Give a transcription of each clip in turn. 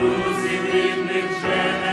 друзів рідних вже не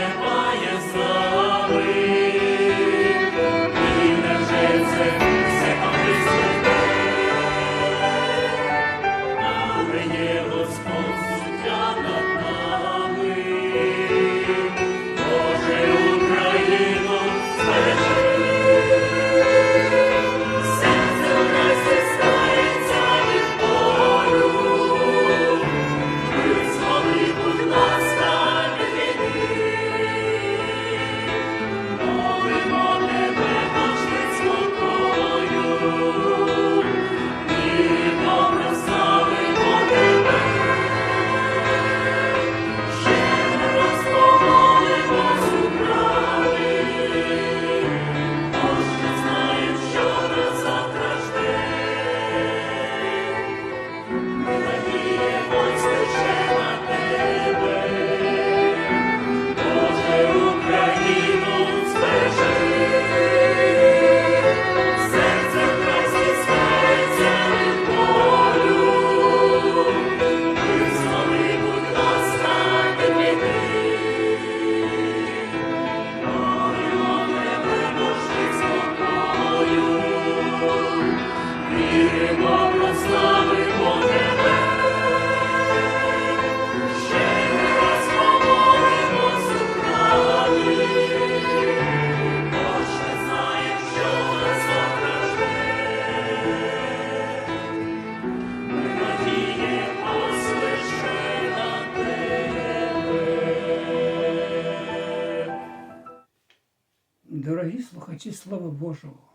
слухачі Слова Божого.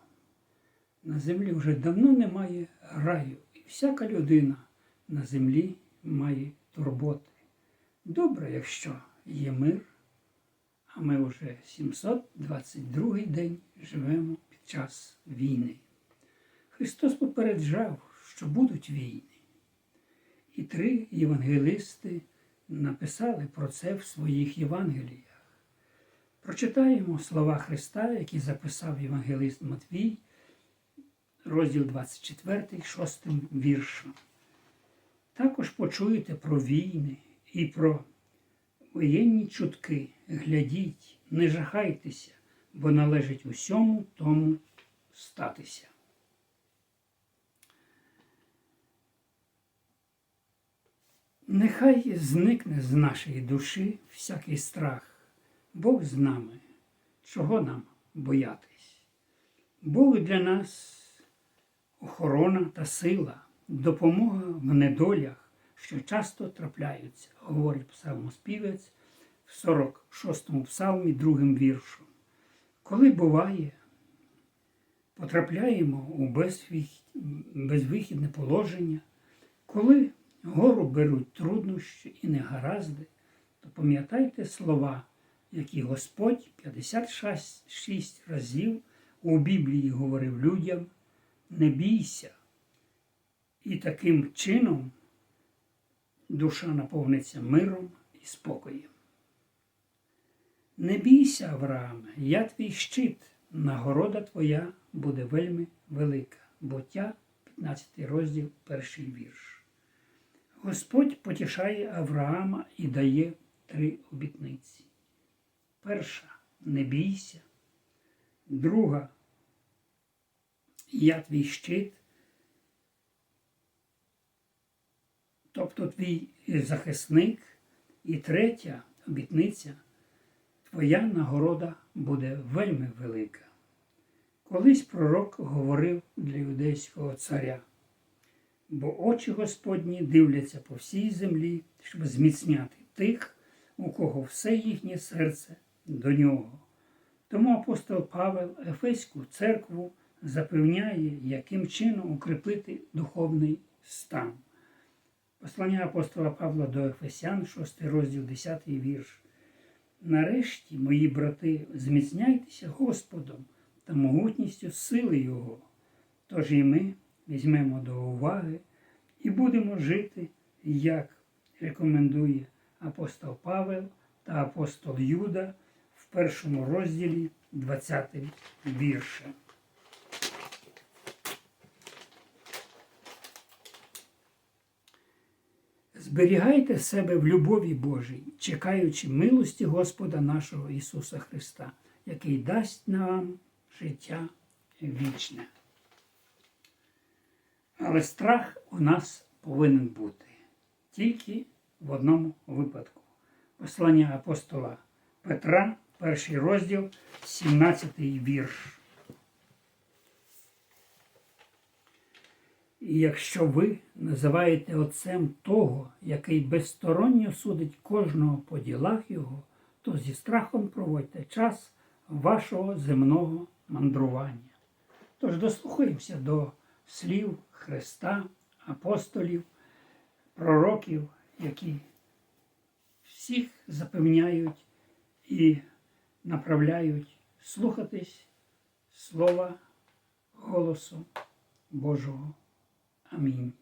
На землі вже давно немає раю, і всяка людина на землі має турботи. Добре, якщо є мир, а ми вже 722 день живемо під час війни. Христос попереджав, що будуть війни. І три євангелисти написали про це в своїх Євангеліях. Прочитаємо слова Христа, які записав євангелист Матвій, розділ 24, 6 віршем. Також почуєте про війни і про воєнні чутки. Глядіть, не жахайтеся, бо належить усьому тому статися. Нехай зникне з нашої душі всякий страх. Бог з нами, чого нам боятись? Бог для нас охорона та сила, допомога в недолях, що часто трапляються, говорить псалмоспівець в 46-му псалмі, другим віршом. Коли буває, потрапляємо у безвихідне положення, коли гору беруть труднощі і негаразди, то пам'ятайте слова, які Господь 56 разів у Біблії говорив людям, не бійся. І таким чином душа наповниться миром і спокоєм. Не бійся, Аврааме, я твій щит, нагорода твоя буде вельми велика. Буття, 15 розділ, перший вірш. Господь потішає Авраама і дає три обітниці. Перша не бійся. Друга я твій щит. Тобто твій захисник. І третя обітниця, твоя нагорода буде вельми велика. Колись пророк говорив для юдейського царя бо очі Господні дивляться по всій землі, щоб зміцняти тих, у кого все їхнє серце до нього. Тому апостол Павел Ефеську церкву запевняє, яким чином укріпити духовний стан. Послання апостола Павла до Ефесян, 6 розділ 10 вірш. Нарешті, мої брати, зміцняйтеся Господом та могутністю сили Його. Тож і ми візьмемо до уваги і будемо жити, як рекомендує апостол Павел та апостол Юда першому розділі 20 вірша. Зберігайте себе в любові Божій, чекаючи милості Господа нашого Ісуса Христа, який дасть нам життя вічне. Але страх у нас повинен бути тільки в одному випадку. Послання апостола Петра, перший розділ, 17 вірш. І якщо ви називаєте отцем того, який безсторонньо судить кожного по ділах його, то зі страхом проводьте час вашого земного мандрування. Тож дослухаємося до слів Христа, апостолів, пророків, які всіх запевняють і направляють слухатись слова голосу Божого. Амінь.